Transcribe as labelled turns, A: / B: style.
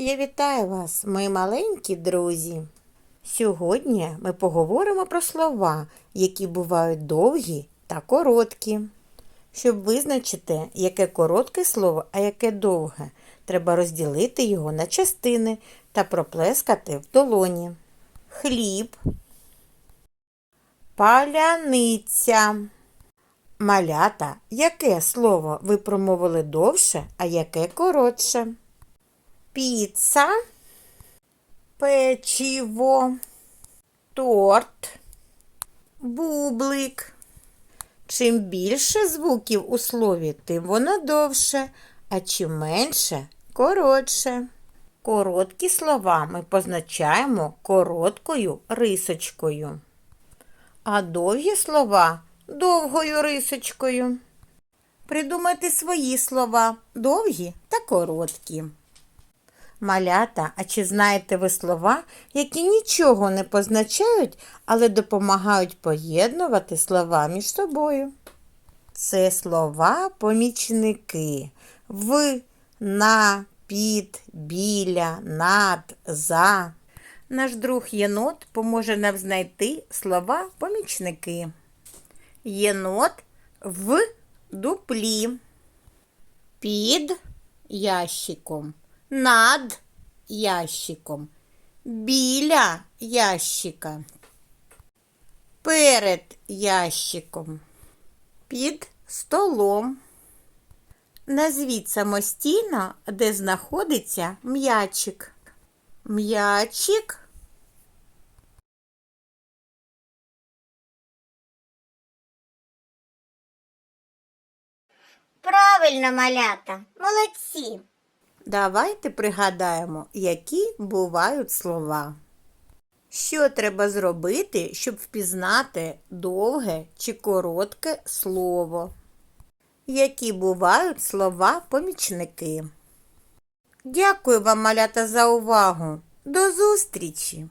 A: Я вітаю вас, мої маленькі друзі. Сьогодні ми поговоримо про слова, які бувають довгі та короткі. Щоб визначити, яке коротке слово, а яке довге, треба розділити його на частини та проплескати в долоні. Хліб, паляниця. Малята, яке слово ви промовили довше, а яке коротше? Піца, печиво, торт, бублик. Чим більше звуків у слові, тим воно довше, а чим менше коротше. Короткі слова ми позначаємо короткою рисочкою, а довгі слова довгою рисочкою. Придумайте свої слова довгі та короткі. Малята, а чи знаєте ви слова, які нічого не позначають, але допомагають поєднувати слова між собою? Це слова помічники в, на, під, біля, над, за. Наш друг єнот поможе нам знайти слова помічники. Єнот в дуплі. Під ящиком. Над ящиком. Біля ящика. Перед ящиком. Під столом. Назвіть самостійно, де знаходиться м'ячик. М'ячик
B: Правильно, малята, молодці.
A: Давайте пригадаємо, які бувають слова. Що треба зробити, щоб впізнати довге чи коротке слово? Які бувають слова-помічники? Дякую вам, малята, за увагу. До зустрічі!